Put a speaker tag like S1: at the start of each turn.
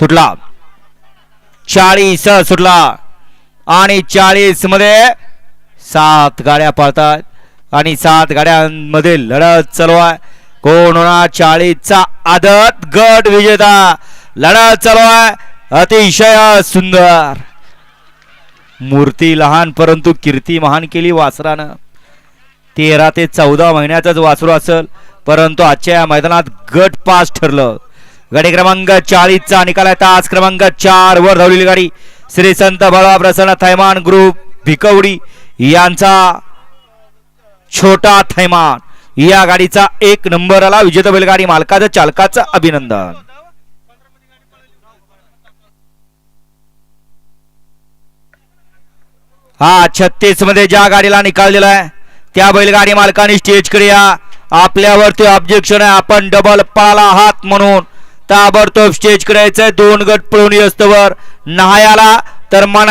S1: सुटला. चाळीस सुटला. आणि चाळीसमध्ये सात गाड्या पळतात. आणि सात गाड्यांमध्ये लढत चालू आहे. कोण होणार? चाळीसचा आदत गट विजेता. लढत चालू आहे. अतिशय सुंदर. मूर्ती लहान परंतु कीर्ती महान केली वासरानं. तेरा ते चौदा महिन्याचाच वासरू असेल परंतु आजच्या या मैदानात गट पास ठरलं. गाडी क्रमांक चाळीसचा निकाल आहे तास क्रमांक चार वर धावलेली गाडी. श्री संत बाळा प्रसन्न थैमान ग्रुप भिकवडी यांचा छोटा थैमान. या गाडीचा एक नंबर आला विजेता बैलगाडी मालकाचं चालकाचं अभिनंदन. हा छत्तीसमध्ये ज्या गाडीला निकाल दिलाय त्या बैलगाडी मालकाने स्टेजकडे या. आपल्यावरती ऑब्जेक्शन आहे. आपण डबल पाला आहात म्हणून. ताबडतोब स्टेजकडे यायचंय दोन गट पळून असतोवर नहायाला तर मना